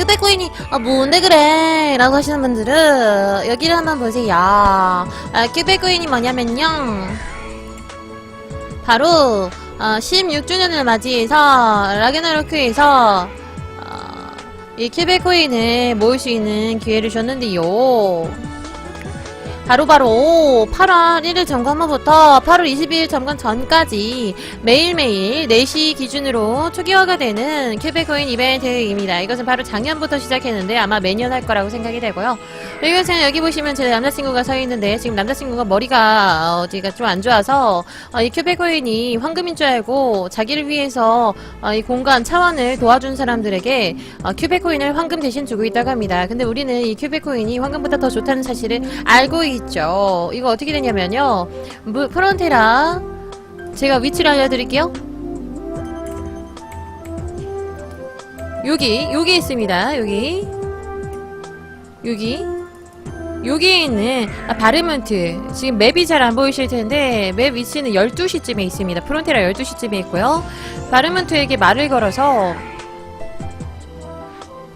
큐백코인이 아 뭔데 그래? 라고 하시는 분들은 여기를 한번 보세요. 아, 큐백코인이 뭐냐면요. 바로 어, 16주년을 맞이해서 라그나로크에서 어, 이 큐백코인을 모을 수 있는 기회를 줬는데요 바로 바로 8월 1일 점검후부터 8월 22일 점검 전까지 매일매일 4시 기준으로 초기화가 되는 큐베코인 이벤트입니다. 이것은 바로 작년부터 시작했는데 아마 매년 할 거라고 생각이 되고요. 이것은 여기 보시면 제 남자친구가 서 있는데 지금 남자친구가 머리가 어디가 좀 안 좋아서 어, 이 큐베코인이 황금인 줄 알고 자기를 위해서 어, 이 공간 차원을 도와준 사람들에게 어, 큐베코인을 황금 대신 주고 있다고 합니다. 근데 우리는 이 큐베코인이 황금보다 더 좋다는 사실을 알고 있 죠. 이거 어떻게 되냐면요. 무- 프론테라 제가 위치를 알려드릴게요. 여기 여기 있습니다. 여기 여기 여기 있는 아, 바르문트 지금 맵이 잘 안 보이실 텐데 맵 위치는 12시쯤에 있습니다. 프론테라 12시쯤에 있고요. 바르문트에게 말을 걸어서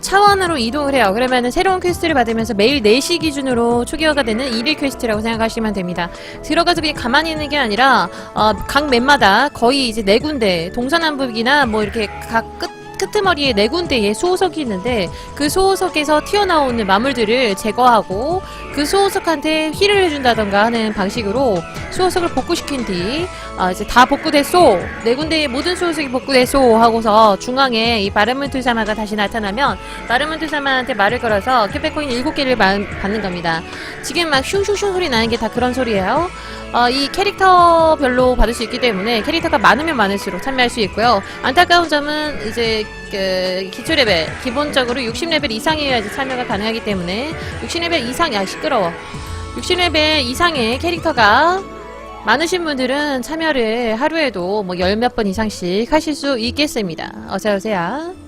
차원으로 이동을 해요. 그러면은 새로운 퀘스트를 받으면서 매일 4시 기준으로 초기화가 되는 일일 퀘스트라고 생각하시면 됩니다. 들어가서 그냥 가만히 있는 게 아니라 어, 각 맵마다 거의 이제 네 군데 동서남북이나 뭐 이렇게 각 끝, 끄트머리에 네 군데의 수호석이 있는데 그 수호석에서 튀어나오는 마물들을 제거하고 그 수호석한테 힐을 해준다던가 하는 방식으로 수호석을 복구시킨 뒤 아, 이제 다 복구됐소. 네 군데의 모든 수호석이 복구됐소 하고서 중앙에 이 바르문투사마가 다시 나타나면 바르문투사마한테 말을 걸어서 캐페코인 7개를 받는 겁니다 지금 막 슝슝슝 소리 나는 게 다 그런 소리예요 어, 이 캐릭터별로 받을 수 있기 때문에 캐릭터가 많으면 많을수록 참여할 수 있고요. 안타까운 점은 이제 그 기초 레벨 기본적으로 60레벨 이상이어야지 참여가 가능하기 때문에 60레벨 이상 야 시끄러워. 60레벨 이상의 캐릭터가 많으신 분들은 참여를 하루에도 뭐 열 몇 번 이상씩 하실 수 있겠습니다. 어서 오세요.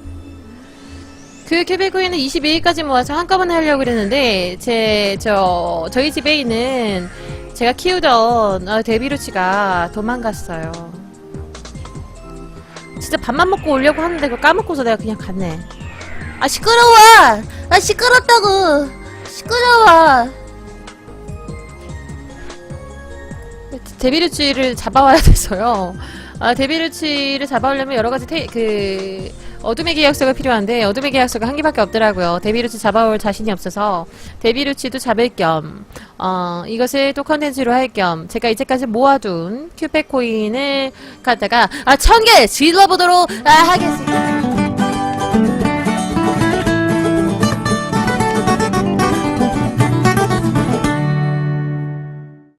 그 큐베코인은 22일까지 모아서 한꺼번에 하려고 그랬는데 제 저 저희 집에 있는 제가 키우던 어, 데비루치가 도망갔어요. 진짜 밥만 먹고 오려고 하는데 그거 까먹고서 내가 그냥 갔네. 아 시끄러워! 아 시끄럽다고! 시끄러워! 데비루치를 잡아와야 돼서요. 아, 데비루치를 잡아오려면 여러 가지 테, 그 어둠의 계약서가 필요한데 어둠의 계약서가 한 개밖에 없더라고요. 데비루치 잡아올 자신이 없어서 데비루치도 잡을 겸 어, 이것을 또 컨텐츠로 할 겸 제가 이제까지 모아둔 큐페 코인을 갖다가 아, 천 개 질러보도록 아, 하겠습니다.